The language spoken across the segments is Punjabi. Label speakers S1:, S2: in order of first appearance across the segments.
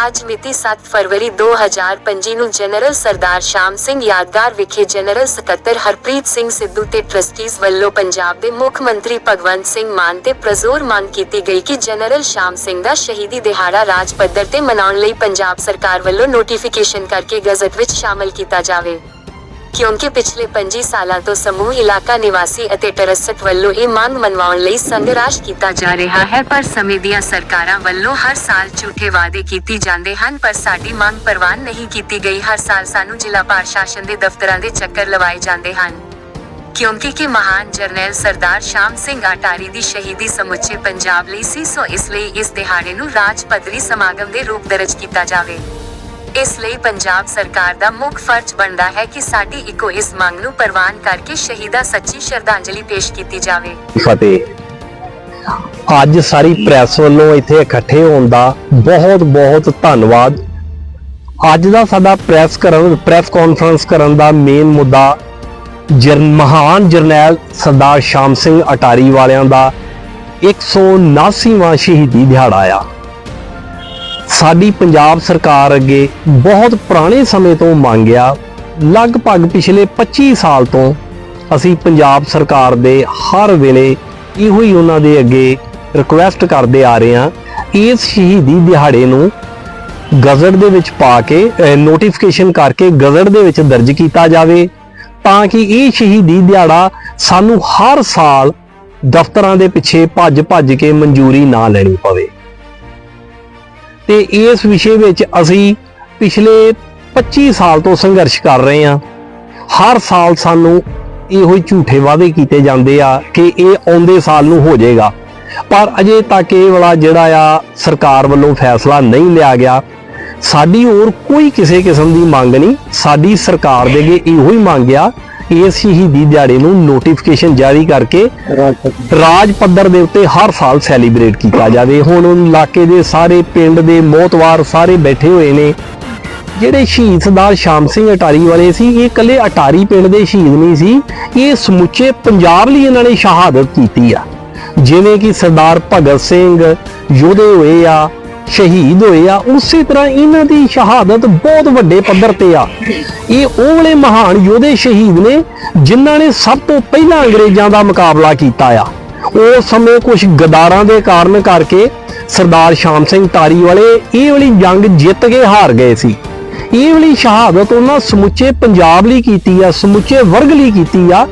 S1: ਅੱਜ ਮਿਤੀ 7 ਫਰਵਰੀ 2025 ਨੂੰ ਜਨਰਲ ਸਰਦਾਰ ਸ਼ਾਮ ਸਿੰਘ ਯਾਦਗਾਰ ਵਿਖੇ ਜਨਰਲ ਸਕੱਤਰ ਹਰਪ੍ਰੀਤ ਸਿੰਘ ਸਿੱਧੂ ਤੇ ਟਰਸਟੀਜ਼ ਵੱਲੋਂ ਪੰਜਾਬ ਦੇ ਮੁੱਖ ਮੰਤਰੀ ਭਗਵੰਤ ਸਿੰਘ ਮਾਨ ਤੇ ਪ੍ਰਜ਼ੋਰ ਮੰਗ ਕੀਤੀ ਗਈ ਕਿ ਜਨਰਲ ਸ਼ਾਮ ਸਿੰਘ ਦਾ ਸ਼ਹੀਦੀ ਦਿਹਾੜਾ ਰਾਜ ਪੱਧਰ ਤੇ ਮਨਾਉਣ ਲਈ ਪੰਜਾਬ ਸਰਕਾਰ ਵੱਲੋਂ ਨੋਟੀਫਿਕੇਸ਼ਨ ਕਰਕੇ ਗਜ਼ਟ ਵਿੱਚ ਸ਼ਾਮਲ ਕੀਤਾ ਜਾਵੇ। ਕਿਉਂਕਿ ਪਿਛਲੇ 25 ਸਾਲਾਂ ਤੋਂ ਸਮੂਹ, ਇਲਾਕਾ, ਨਿਵਾਸੀ ਅਤੇ ਟਰਸਟ ਵੱਲੋਂ ਇਹ ਮੰਗ ਮਨਵਾਉਣ ਲਈ ਸੰਘਰਸ਼ ਕੀਤਾ ਜਾ ਰਿਹਾ ਹੈ। ਪਰ ਸਮੇਂ ਦੀਆਂ ਸਰਕਾਰਾਂ ਵੱਲੋਂ ਹਰ ਸਾਲ ਝੂਠੇ ਵਾਅਦੇ ਕੀਤੇ ਜਾਂਦੇ ਹਨ, ਪਰ ਸਾਡੀ ਮੰਗ ਪ੍ਰਵਾਨ ਨਹੀਂ ਕੀਤੀ ਗਈ। ਹਰ ਸਾਲ ਸਾਨੂੰ ਜ਼ਿਲ੍ਹਾ ਪ੍ਰਸ਼ਾਸਨ ਦੇ ਦਫ਼ਤਰਾਂ ਦੇ ਚੱਕਰ ਲਵਾਏ ਜਾਂਦੇ ਹਨ। ਕਿਉਂਕਿ ਕਿ ਮਹਾਨ ਜਰਨੈਲ ਸਰਦਾਰ ਸ਼ਾਮ ਸਿੰਘ ਅਟਾਰੀ ਦੀ ਸ਼ਹੀਦੀ ਸਮੁੱਚੇ ਪੰਜਾਬ ਲਈ ਸੀ, ਸੋ ਇਸ ਲਈ ਇਸ ਦਿਹਾੜੇ ਨੂੰ ਰਾਜ ਪੱਧਰੀ ਸਮਾਗਮ ਦੇ ਰੂਪ ਦਰਜ ਕੀਤਾ ਜਾਵੇ। ਇਸ ਲਈ ਪੰਜਾਬ ਸਰਕਾਰ ਦਾ ਮੁੱਖ ਫਰਜ਼ ਬਣਦਾ ਹੈ ਕਿ ਸਾਡੀ ਇੱਕੋ ਇਸ ਮੰਗ ਨੂੰ ਪ੍ਰਵਾਨ ਕਰਕੇ ਸ਼ਹੀਦਾਂ ਸੱਚੀ ਸ਼ਰਧਾਂਜਲੀ ਪੇਸ਼ ਕੀਤੀ ਜਾਵੇ।
S2: ਫਤਿਹ। ਅੱਜ ਸਾਰੀ ਪ੍ਰੈਸ ਵੱਲੋਂ ਇੱਥੇ ਇਕੱਠੇ ਹੋਣ ਦਾ ਬਹੁਤ ਬਹੁਤ ਧੰਨਵਾਦ। ਅੱਜ ਦਾ ਸਾਡਾ ਪ੍ਰੈਸ ਕਰਨ, ਪ੍ਰੈਸ ਕਾਨਫਰੰਸ ਕਰਨ ਦਾ ਮੇਨ ਮੁੱਦਾ ਜਰਨ ਮਹਾਨ ਜਰਨੈਲ ਸਰਦਾਰ ਸ਼ਾਮ ਸਿੰਘ ਅਟਾਰੀ ਵਾਲਿਆਂ ਦਾ 179ਵਾਂ ਸ਼ਹੀਦੀ ਦਿਹਾੜਾ ਆ। ਸਾਡੀ ਪੰਜਾਬ ਸਰਕਾਰ ਅੱਗੇ ਬਹੁਤ ਪੁਰਾਣੇ ਸਮੇਂ ਤੋਂ ਮੰਗਿਆ ਲਗਭਗ ਪਿਛਲੇ 25 ਸਾਲ ਤੋਂ ਅਸੀਂ ਪੰਜਾਬ ਸਰਕਾਰ ਦੇ ਹਰ ਵੇਲੇ ਇਹੋ ਹੀ ਉਹਨਾਂ ਦੇ ਅੱਗੇ ਰਿਕੁਐਸਟ ਕਰਦੇ ਆ ਰਹੇ ਹਾਂ। ਇਸ ਸ਼ਹੀਦੀ ਦਿਹਾੜੇ ਨੂੰ ਗਜ਼ਟ ਦੇ ਵਿੱਚ ਪਾ ਕੇ ਨੋਟੀਫਿਕੇਸ਼ਨ ਕਰਕੇ ਗਜ਼ਟ ਦੇ ਵਿੱਚ ਦਰਜ ਕੀਤਾ ਜਾਵੇ ਤਾਂ ਕਿ ਇਹ ਸ਼ਹੀਦੀ ਦਿਹਾੜਾ ਸਾਨੂੰ ਹਰ ਸਾਲ ਦਫ਼ਤਰਾਂ ਦੇ ਪਿੱਛੇ ਭੱਜ ਭੱਜ ਕੇ ਮਨਜ਼ੂਰੀ ਨਾ ਲੈਣੀ ਪਵੇ। ਤੇ ਇਸ ਵਿਸ਼ੇ ਵਿੱਚ ਅਸੀਂ ਪਿਛਲੇ 25 ਸਾਲ ਤੋਂ ਸੰਘਰਸ਼ ਕਰ ਰਹੇ ਹਾਂ। ਹਰ ਸਾਲ ਸਾਨੂੰ ਇਹੋ ਹੀ ਝੂਠੇ ਵਾਅਦੇ ਕੀਤੇ ਜਾਂਦੇ ਆ ਕਿ ਇਹ ਆਉਂਦੇ ਸਾਲ ਨੂੰ ਹੋ ਜਾਏਗਾ। ਪਰ ਅਜੇ ਤੱਕ ਇਹ ਵਾਲਾ ਜਿਹੜਾ ਆ ਸਰਕਾਰ ਵੱਲੋਂ ਫੈਸਲਾ ਨਹੀਂ ਲਿਆ ਗਿਆ। ਸਾਡੀ ਹੋਰ ਕੋਈ ਕਿਸੇ ਕਿਸਮ ਦੀ ਮੰਗ ਨਹੀਂ। ਸਾਡੀ ਸਰਕਾਰ ਦੇ ਅੱਗੇ ਇਹੋ ਹੀ ਮੰਗ ਆ ਇਸ ਸ਼ਹੀਦੀ ਦਿਹਾੜੇ ਨੂੰ ਨੋਟੀਫਿਕੇਸ਼ਨ ਜਾਰੀ ਕਰਕੇ ਰਾਜ ਪੱਧਰ ਦੇ ਉੱਤੇ ਹਰ ਸਾਲ ਸੈਲੀਬ੍ਰੇਟ ਕੀਤਾ ਜਾਵੇ। ਹੁਣ ਇਲਾਕੇ ਦੇ ਸਾਰੇ ਪਿੰਡ ਦੇ ਮੋਤਵਾਰ ਸਾਰੇ ਬੈਠੇ ਹੋਏ ਨੇ। ਜਿਹੜੇ ਸ਼ਹੀਦ ਸਰਦਾਰ ਸ਼ਾਮ ਸਿੰਘ ਅਟਾਰੀ ਵਾਲੇ ਸੀ, ਇਹ ਇਕੱਲੇ ਅਟਾਰੀ ਪਿੰਡ ਦੇ ਸ਼ਹੀਦ ਨਹੀਂ ਸੀ, ਇਹ ਸਮੁੱਚੇ ਪੰਜਾਬ ਲਈ ਇਹਨਾਂ ਨੇ ਸ਼ਹਾਦਤ ਕੀਤੀ ਆ। ਜਿਵੇਂ ਕਿ ਸਰਦਾਰ ਭਗਤ ਸਿੰਘ ਯੋਧੇ ਹੋਏ ਆ ਸ਼ਹੀਦ ਹੋਏ ਆ, ਉਸੇ ਤਰ੍ਹਾਂ ਇਹਨਾਂ ਦੀ ਸ਼ਹਾਦਤ ਬਹੁਤ ਵੱਡੇ ਪੱਧਰ ਤੇ ਆ। ਇਹ ਉਹ ਵਾਲੇ ਮਹਾਨ ਯੋਧੇ ਸ਼ਹੀਦ ਨੇ, ਜਿਨ੍ਹਾਂ ਨੇ ਸਭ ਤੋਂ ਪਹਿਲਾਂ ਅੰਗਰੇਜ਼ਾਂ ਦਾ ਮੁਕਾਬਲਾ ਕੀਤਾ ਆ। ਉਸ ਸਮੇਂ ਕੁਝ ਗਦਾਰਾਂ ਦੇ ਕਾਰਨ ਕਰਕੇ ਸਰਦਾਰ ਸ਼ਾਮ ਸਿੰਘ ਤਾਰੀ ਵਾਲੇ ਇਹ ਵਾਲੀ ਜੰਗ ਜਿੱਤ ਕੇ ਹਾਰ ਗਏ ਸੀ। ਇਹ ਵਾਲੀ ਸ਼ਹਾਦਤ ਉਹਨਾਂ ਸਮੁੱਚੇ ਪੰਜਾਬ ਲਈ ਕੀਤੀ ਆ, ਸਮੁੱਚੇ ਵਰਗ ਲਈ ਕੀਤੀ ਆ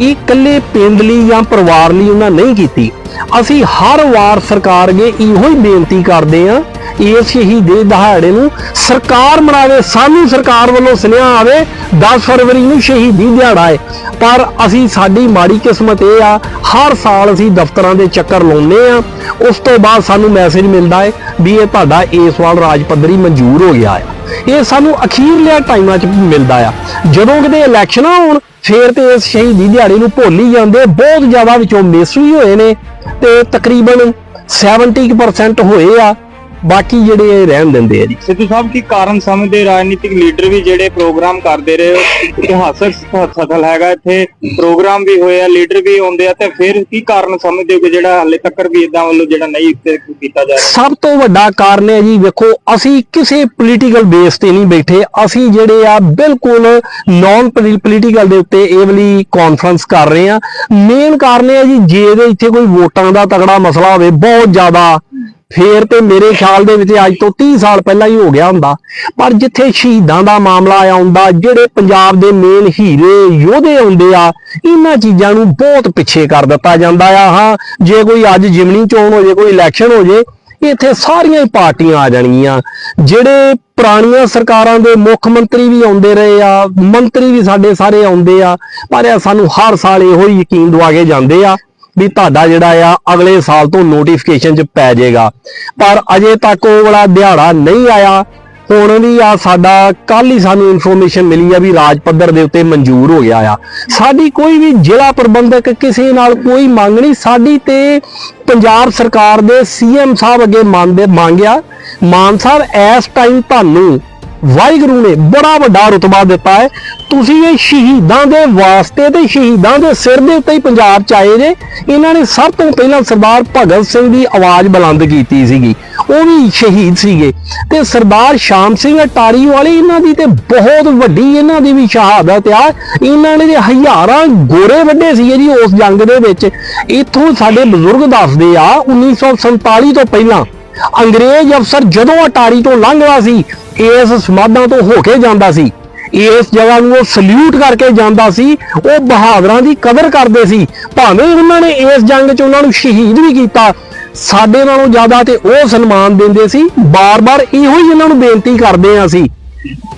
S2: ਇਹ ਇਕੱਲੇ ਪਿੰਡ ਲਈ ਜਾਂ ਪਰਿਵਾਰ ਲਈ ਉਹਨਾਂ ਨਹੀਂ ਕੀਤੀ। ਅਸੀਂ ਹਰ ਵਾਰ ਸਰਕਾਰ ਅੱਗੇ ਇਹੋ ਹੀ ਬੇਨਤੀ ਕਰਦੇ ਆ ਇਸ ਸ਼ਹੀਦੀ ਦਿਹਾੜੇ ਨੂੰ ਸਰਕਾਰ ਮਨਾਵੇ ਸਾਨੂੰ ਸਰਕਾਰ ਵੱਲੋਂ ਸੁਨੇਹਾ ਆਵੇ 10 ਫਰਵਰੀ ਨੂੰ ਸ਼ਹੀਦੀ ਦਿਹਾੜਾ ਹੈ। ਪਰ ਅਸੀਂ, ਸਾਡੀ ਮਾੜੀ ਕਿਸਮਤ ਇਹ ਆ, ਹਰ ਸਾਲ ਅਸੀਂ ਦਫ਼ਤਰਾਂ ਦੇ ਚੱਕਰ ਲਾਉਂਦੇ ਆ ਉਸ ਤੋਂ ਬਾਅਦ ਸਾਨੂੰ ਮੈਸੇਜ ਮਿਲਦਾ ਹੈ ਵੀ ਇਹ ਤੁਹਾਡਾ ਇਸ ਵਾਰ ਰਾਜ ਪੱਧਰੀ ਮਨਜ਼ੂਰ ਹੋ ਗਿਆ ਹੈ। ਇਹ ਸਾਨੂੰ ਅਖੀਰਲੇ ਟਾਈਮਾਂ 'ਚ ਮਿਲਦਾ ਆ। ਜਦੋਂ ਕਿਤੇ ਇਲੈਕਸ਼ਨਾਂ ਹੋਣ ਫੇਰ ਤੇ ਇਸ ਸ਼ਹੀਦੀ ਦਿਹਾੜੇ ਨੂੰ ਭੁੱਲ ਹੀ ਜਾਂਦੇ ਬਹੁਤ ਜ਼ਿਆਦਾ ਵਿੱਚੋਂ ਮਿਸ ਵੀ ਹੋਏ ਨੇ ਤੇ ਤਕਰੀਬਨ 70% ਹੋਏ ਆ। ਬਾਕੀ ਜਿਹੜੇ ਇਹ ਰਹਿਣ ਦਿੰਦੇ ਆ ਜੀ।
S3: ਸਿੱਧੂ ਸਾਹਿਬ ਕੀ ਕਾਰਨ ਸਮਝਦੇ ਰਾਜਨੀਤਿਕ ਲੀਡਰ ਵੀ ਜਿਹੜੇ ਪ੍ਰੋਗਰਾਮ ਕਰਦੇ ਰਹੇ ਹੋ? ਇਤਿਹਾਸਕ ਸ- ਸਫਲ ਹੈਗਾ ਇੱਥੇ ਪ੍ਰੋਗਰਾਮ ਵੀ ਹੋਏ ਆ ਲੀਡਰ ਵੀ ਆਉਂਦੇ ਆ ਤੇ ਫਿਰ ਕੀ ਕਾਰਨ ਸਮਝਦੇ ਹੋ ਕਿ ਜਿਹੜਾ ਹਾਲੇ ਤੱਕ ਵੀ ਇਦਾਂ ਵੱਲੋਂ ਜਿਹੜਾ ਨਹੀਂ ਕੀਤਾ ਜਾ ਰਿਹਾ?
S2: ਸਭ ਤੋਂ ਵੱਡਾ ਕਾਰਨ ਹੈ ਜੀ ਵੇਖੋ ਅਸੀਂ ਕਿਸੇ ਪੋਲੀਟੀਕਲ ਬੇਸ ਤੇ ਨਹੀਂ ਬੈਠੇ। ਅਸੀਂ ਜਿਹੜੇ ਆ ਬਿਲਕੁਲ ਨਾਨ ਪੋਲੀਟੀਕਲ ਦੇ ਉੱਤੇ ਇਹ ਵਾਲੀ ਕਾਨਫਰੰਸ ਕਰ ਰਹੇ ਆ। ਮੇਨ ਕਾਰਨ ਹੈ ਜੀ ਜੇ ਇੱਥੇ ਕੋਈ ਵੋਟਾਂ ਦਾ ਤਗੜਾ ਮਸਲਾ ਹੋਵੇ ਬਹੁਤ ਜ਼ਿਆਦਾ ਫੇਰ ਤੇ ਮੇਰੇ ਖਿਆਲ ਦੇ ਵਿੱਚ ਅੱਜ ਤੋਂ 30 ਸਾਲ ਪਹਿਲਾਂ ਹੀ ਹੋ ਗਿਆ ਹੁੰਦਾ। ਪਰ ਜਿੱਥੇ ਸ਼ਹੀਦਾਂ ਦਾ ਮਾਮਲਾ ਆਉਂਦਾ ਜਿਹੜੇ ਪੰਜਾਬ ਦੇ ਮੇਨ ਹੀਰੇ ਯੋਧੇ ਆਉਂਦੇ ਆ, ਇਹਨਾਂ ਚੀਜ਼ਾਂ ਨੂੰ ਬਹੁਤ ਪਿੱਛੇ ਕਰ ਦਿੱਤਾ ਜਾਂਦਾ ਆ। ਹਾਂ, ਜੇ ਕੋਈ ਅੱਜ ਜਿਮਨੀ ਚੋਣ ਹੋ ਜੇ, ਕੋਈ ਇਲੈਕਸ਼ਨ ਹੋ ਜੇ, ਇੱਥੇ ਸਾਰੀਆਂ ਹੀ ਪਾਰਟੀਆਂ ਆ ਜਾਣਗੀਆਂ। ਜਿਹੜੇ ਪੁਰਾਣੀਆਂ ਸਰਕਾਰਾਂ ਦੇ ਮੁੱਖ ਮੰਤਰੀ ਵੀ ਆਉਂਦੇ ਰਹੇ ਆ, ਮੰਤਰੀ ਵੀ ਸਾਡੇ ਸਾਰੇ ਆਉਂਦੇ ਆ, ਪਰ ਸਾਨੂੰ ਹਰ ਸਾਲ ਇਹੋ ਹੀ ਯਕੀਨ ਦਵਾ ਕੇ ਜਾਂਦੇ ਆ। ਵੀ ਤੁਹਾਡਾ ਜਿਹੜਾ ਆ, ਅਗਲੇ ਸਾਲ ਤੋਂ ਨੋਟੀਫਿਕੇਸ਼ਨ ਚ ਪੈ ਜਾਏਗਾ। ਪਰ ਅਜੇ ਤੱਕ ਉਹ ਵਾਲਾ ਦਿਹਾੜਾ ਨਹੀਂ ਆਇਆ। ਹੁਣ ਵੀ ਆ ਸਾਡਾ ਕੱਲ ਹੀ ਸਾਨੂੰ ਇਨਫੋਰਮੇਸ਼ਨ ਮਿਲੀ ਆ ਵੀ ਰਾਜ ਪੱਧਰ ਦੇ ਉੱਤੇ ਮਨਜ਼ੂਰ ਹੋ ਗਿਆ ਆ। ਸਾਡੀ ਕੋਈ ਵੀ ਜ਼ਿਲ੍ਹਾ ਪ੍ਰਬੰਧਕ ਕਿਸੇ ਨਾਲ ਕੋਈ ਮੰਗ ਨਹੀਂ। ਸਾਡੀ ਤੇ ਪੰਜਾਬ ਸਰਕਾਰ ਦੇ ਸੀਐਮ ਸਾਹਿਬ ਅੱਗੇ ਮੰਨਦੇ ਮੰਗਿਆ ਮਾਨ ਸਾਹਿਬ, ਇਸ ਟਾਈਮ ਤੁਹਾਨੂੰ ਵਾਹਿਗੁਰੂ ਨੇ ਬੜਾ ਵੱਡਾ ਰੁਤਬਾ ਦਿੱਤਾ ਹੈ। ਤੁਸੀਂ ਇਹ ਸ਼ਹੀਦਾਂ ਦੇ ਵਾਸਤੇ ਤੇ ਸ਼ਹੀਦਾਂ ਦੇ ਸਿਰ ਦੇ ਉੱਤੇ ਹੀ ਪੰਜਾਬ ਚ ਆਏ ਜੇ, ਇਹਨਾਂ ਨੇ ਸਭ ਤੋਂ ਪਹਿਲਾਂ ਸਰਦਾਰ ਭਗਤ ਸਿੰਘ ਦੀ ਆਵਾਜ਼ ਬੁਲੰਦ ਕੀਤੀ ਸੀਗੀ। ਉਹ ਵੀ ਸ਼ਹੀਦ ਸੀਗੇ। ਤੇ ਸਰਦਾਰ ਸ਼ਾਮ ਸਿੰਘ ਅਟਾਰੀ ਵਾਲੇ, ਇਹਨਾਂ ਦੀ ਤੇ ਬਹੁਤ ਵੱਡੀ ਇਹਨਾਂ ਦੀ ਵੀ ਸ਼ਹਾਦਤ ਆ। ਇਹਨਾਂ ਨੇ ਤੇ ਹਜ਼ਾਰਾਂ ਗੋਰੇ ਵੱਡੇ ਸੀਗੇ ਜੀ ਉਸ ਜੰਗ ਦੇ ਵਿੱਚ। ਇੱਥੋਂ ਸਾਡੇ ਬਜ਼ੁਰਗ ਦੱਸਦੇ ਆ 1947 ਤੋਂ ਪਹਿਲਾਂ ਅੰਗਰੇਜ਼ ਅਫਸਰ ਜਦੋਂ ਅਟਾਰੀ ਤੋਂ ਲੰਘਦਾ ਸੀ, ਇਸ ਸਮਾਧਾਂ ਤੋਂ ਹੋ ਕੇ ਜਾਂਦਾ ਸੀ। ਇਸ ਜਗ੍ਹਾ ਨੂੰ ਉਹ ਸਲੂਟ ਕਰਕੇ ਜਾਂਦਾ ਸੀ, ਉਹ ਬਹਾਦਰਾਂ ਦੀ ਕਦਰ ਕਰਦੇ ਸੀ। ਭਾਵੇਂ ਉਹਨਾਂ ਨੇ ਇਸ ਜੰਗ 'ਚ ਉਹਨਾਂ ਨੂੰ ਸ਼ਹੀਦ ਵੀ ਕੀਤਾ, ਸਾਡੇ ਨਾਲੋਂ ਜ਼ਿਆਦਾ ਤੇ ਉਹ ਸਨਮਾਨ ਦਿੰਦੇ ਸੀ। ਬਾਰ-ਬਾਰ ਇਹੋ ਹੀ ਇਹਨਾਂ ਨੂੰ ਬੇਨਤੀ ਕਰਦੇ ਆ ਅਸੀਂ।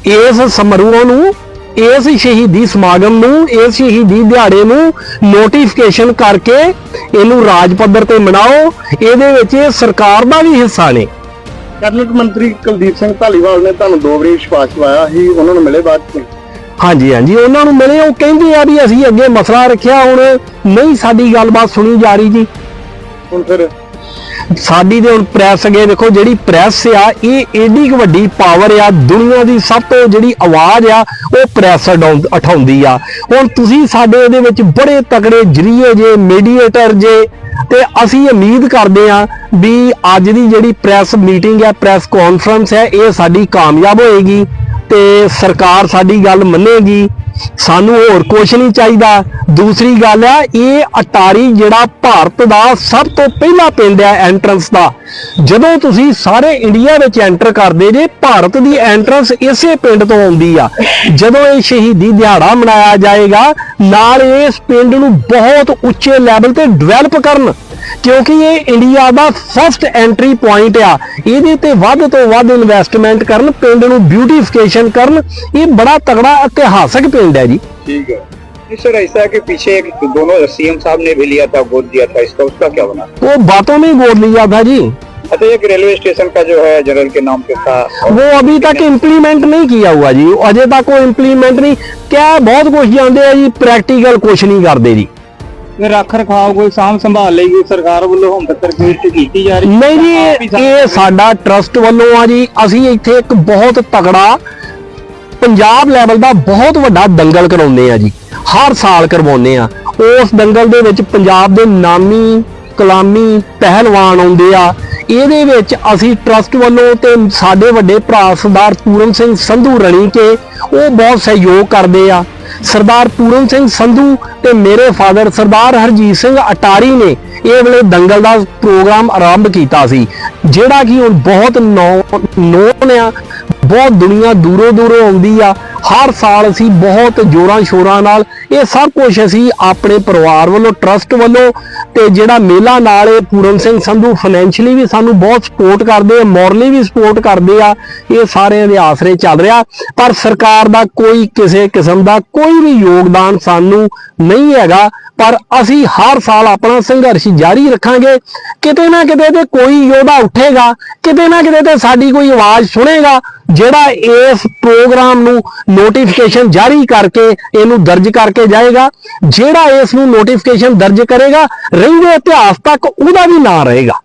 S2: ਇਸ ਸਮਰੂਹਾਂ ਨੂੰ ਇਸ ਸ਼ਹੀਦੀ ਸਮਾਗਮ ਨੂੰ ਇਸ ਸ਼ਹੀਦੀ ਦਿਹਾੜੇ ਨੂੰ ਨੋਟੀਫਿਕੇਸ਼ਨ ਕਰਕੇ ਇਹਨੂੰ ਰਾਜ ਪੱਧਰ ਤੇ ਮਨਾਓ। ਇਹਦੇ ਵਿੱਚ ਸਰਕਾਰ ਦਾ ਵੀ ਹਿੱਸਾ ਨੇ।
S4: ਕੈਬਨਿਟ ਮੰਤਰੀ ਕੁਲਦੀਪ ਸਿੰਘ ਧਾਲੀਵਾਲ ਨੇ ਤੁਹਾਨੂੰ ਦੋ ਵਾਰੀ ਵਿਸ਼ਵਾਸ ਦਿਵਾਇਆ ਸੀ ਉਹਨਾਂ ਨੂੰ ਮਿਲੇ ਬਾਅਦ ਚ?
S2: ਹਾਂਜੀ ਹਾਂਜੀ ਉਹਨਾਂ ਨੂੰ ਮਿਲੇ ਉਹ ਕਹਿੰਦੇ ਆ ਵੀ ਅਸੀਂ ਅੱਗੇ ਮਸਲਾ ਰੱਖਿਆ ਹੁਣ ਨਹੀਂ ਸਾਡੀ ਗੱਲਬਾਤ ਸੁਣੀ ਜਾ ਰਹੀ ਜੀ।
S4: ਹੁਣ ਫਿਰ
S2: ਸਾਡੀ ਤੇ ਹੁਣ ਪ੍ਰੈਸ ਅਗੇ ਦੇਖੋ ਜਿਹੜੀ ਪ੍ਰੈਸ ਆ, ਇਹ ਏਡੀ ਕੁ ਵੱਡੀ ਪਾਵਰ ਆ, ਦੁਨੀਆ ਦੀ ਸਭ ਤੋਂ ਜਿਹੜੀ ਆਵਾਜ਼ ਆ, ਉਹ ਪ੍ਰੈਸ ਉਠਾਉਂਦੀ ਆ। ਹੁਣ ਤੁਸੀਂ ਸਾਡੇ ਇਹਦੇ ਵਿੱਚ ਬੜੇ ਤਕੜੇ ਜਰੀਏ ਜੇ ਮੀਡੀਏਟਰ ਜੇ, ਤੇ ਅਸੀਂ ਉਮੀਦ ਕਰਦੇ ਆ ਵੀ ਅੱਜ ਦੀ ਜਿਹੜੀ ਪ੍ਰੈਸ ਮੀਟਿੰਗ ਹੈ ਪ੍ਰੈਸ ਕਾਨਫਰੰਸ ਹੈ ਇਹ ਸਾਡੀ ਕਾਮਯਾਬ ਹੋਏਗੀ ਤੇ ਸਰਕਾਰ ਸਾਡੀ ਗੱਲ ਮੰਨੇਗੀ। ਸਾਨੂੰ ਹੋਰ ਕੁਝ ਨਹੀਂ ਚਾਹੀਦਾ। ਦੂਸਰੀ ਗੱਲ ਆ, ਇਹ ਅਟਾਰੀ ਜਿਹੜਾ ਭਾਰਤ ਦਾ ਸਭ ਤੋਂ ਪਹਿਲਾ ਪਿੰਡ ਹੈ ਐਂਟਰੈਂਸ ਦਾ। ਜਦੋਂ ਤੁਸੀਂ ਸਾਰੇ ਇੰਡੀਆ ਵਿੱਚ ਐਂਟਰ ਕਰਦੇ ਜੇ, ਭਾਰਤ ਦੀ ਐਂਟਰੈਂਸ ਇਸੇ ਪਿੰਡ ਤੋਂ ਆਉਂਦੀ ਆ। ਜਦੋਂ ਇਹ ਸ਼ਹੀਦੀ ਦਿਹਾੜਾ ਮਨਾਇਆ ਜਾਏਗਾ, ਨਾਲ ਇਸ ਪਿੰਡ ਨੂੰ ਬਹੁਤ ਉੱਚੇ ਲੈਵਲ ਤੇ ਡਿਵੈਲਪ ਕਰਨ। ਕਿਉਂਕਿ ਇਹ ਇੰਡੀਆ ਦਾ ਫਸਟ ਐਂਟਰੀ ਪੁਆਇੰਟ ਆ ਇਹਦੇ ਤੇ ਵੱਧ ਤੋਂ ਵੱਧ ਇਨਵੈਸਟਮੈਂਟ ਕਰਨ ਪਿੰਡ ਨੂੰ ਬਿਊਟੀਫਿਕੇਸ਼ਨ ਕਰਨ ਇਹ ਬੜਾ ਤਗੜਾ ਇਤਿਹਾਸਕ ਪਿੰਡ ਹੈ ਜੀ
S4: ਠੀਕ ਹੈ
S5: नहीं सर ऐसा है कि पीछे एक दोनों सीएम साहब ने भी लिया था गोद दिया था इसका उसका क्या बना
S2: वो बातों में ही बोल लिया था जी
S5: अच्छा एक रेलवे स्टेशन का जो है जनरल के नाम पे था और
S2: वो अभी तक इम्प्लीमेंट नहीं किया हुआ जी अजय तक वो इम्प्लीमेंट नहीं क्या बहुत कुछ जानते हैं जी प्रैक्टिकल कुछ नहीं करते जी
S3: ਫਿਰ ਰੱਖ ਰਖਾਵ ਕੋਈ ਸਾਂਭ ਸੰਭਾਲ ਲਈ ਕੋਈ ਸਰਕਾਰ ਵੱਲੋਂ ਹੁਣ ਤੱਕ ਕੀਤੀ ਜਾ ਰਹੀ
S2: ਨਹੀਂ ਜੀ ਇਹ- ਸਾਡਾ ਟਰਸਟ ਵੱਲੋਂ ਆ ਜੀ। ਅਸੀਂ ਇੱਥੇ ਇੱਕ ਬਹੁਤ ਤਗੜਾ ਪੰਜਾਬ ਲੈਵਲ ਦਾ ਬਹੁਤ ਵੱਡਾ ਦੰਗਲ ਕਰਾਉਂਦੇ ਆ ਜੀ। ਹਰ ਸਾਲ ਕਰਵਾਉਂਦੇ ਆ। ਉਸ ਦੰਗਲ ਦੇ ਵਿੱਚ ਪੰਜਾਬ ਦੇ ਨਾਮੀ ਕਲਾਮੀ ਪਹਿਲਵਾਨ ਆਉਂਦੇ ਆ। ਇਹਦੇ ਵਿੱਚ ਅਸੀਂ ਟਰਸਟ ਵੱਲੋਂ ਤੇ ਸਾਡੇ ਵੱਡੇ ਭਰਾ ਸਰਦਾਰ ਪੂਰਨ ਸਿੰਘ ਸੰਧੂ ਰਣੀ ਕੇ ਉਹ ਬਹੁਤ ਸਹਿਯੋਗ ਕਰਦੇ ਆ। ਸਰਦਾਰ ਪੂਰਨ ਸਿੰਘ ਸੰਧੂ ਤੇ ਮੇਰੇ ਫਾਦਰ ਸਰਦਾਰ ਹਰਜੀਤ ਸਿੰਘ ਅਟਾਰੀ ਨੇ ਇਹ ਵੇਲੇ ਦੰਗਲ ਦਾ ਪ੍ਰੋਗਰਾਮ ਆਰੰਭ ਕੀਤਾ ਸੀ, ਜਿਹੜਾ ਕਿ ਹੁਣ ਬਹੁਤ ਨੋਨ ਆ, ਬਹੁਤ ਦੁਨੀਆ ਦੂਰੋਂ ਦੂਰੋਂ ਆਉਂਦੀ ਆ। ਹਰ ਸਾਲ ਅਸੀਂ ਬਹੁਤ ਜੋਰਾਂ ਸ਼ੋਰਾਂ ਨਾਲ ਇਹ ਸਭ ਕੁਝ ਅਸੀਂ ਆਪਣੇ ਪਰਿਵਾਰ ਵੱਲੋਂ ਟਰਸਟ ਵੱਲੋਂ ਤੇ ਜਿਹੜਾ ਮੇਲਾ ਨਾਲ ਇਹ ਪੂਰਨ ਸਿੰਘ ਸੰਧੂ ਫਾਈਨੈਂਸ਼ੀਅਲੀ ਵੀ ਸਾਨੂੰ ਬਹੁਤ ਸਪੋਰਟ ਕਰਦੇ ਆ ਮੋਰਲੀ ਵੀ ਸਪੋਰਟ ਕਰਦੇ ਆ, ਇਹ ਸਾਰਿਆਂ ਦੇ ਆਸਰੇ ਚੱਲ ਰਿਹਾ। ਪਰ ਸਰਕਾਰ ਦਾ ਕੋਈ ਕਿਸੇ ਕਿਸਮ ਦਾ ਕੋਈ ਵੀ ਯੋਗਦਾਨ ਸਾਨੂੰ ਨਹੀਂ ਹੈਗਾ। ਪਰ ਅਸੀਂ ਹਰ ਸਾਲ ਆਪਣਾ ਸੰਘਰਸ਼ ਜਾਰੀ ਰੱਖਾਂਗੇ। ਕਿਤੇ ਨਾ ਕਿਤੇ ਤੇ ਕੋਈ ਯੋਧਾ ਉੱਠੇਗਾ, ਕਿਤੇ ਨਾ ਕਿਤੇ ਤੇ ਸਾਡੀ ਕੋਈ ਆਵਾਜ਼ ਸੁਣੇਗਾ, ਜਿਹੜਾ ਇਸ ਪ੍ਰੋਗਰਾਮ ਨੂੰ ਨੋਟੀਫਿਕੇਸ਼ਨ ਜਾਰੀ ਕਰਕੇ ਇਹਨੂੰ ਦਰਜ ਕਰਕੇ ਜਾਏਗਾ, ਜਿਹੜਾ ਇਸ ਨੂੰ ਨੋਟੀਫਿਕੇਸ਼ਨ ਦਰਜ ਕਰੇਗਾ ਰਹਿੰਦੇ ਇਤਿਹਾਸ ਤੱਕ ਉਹਦਾ ਵੀ ਨਾਂ ਰਹੇਗਾ।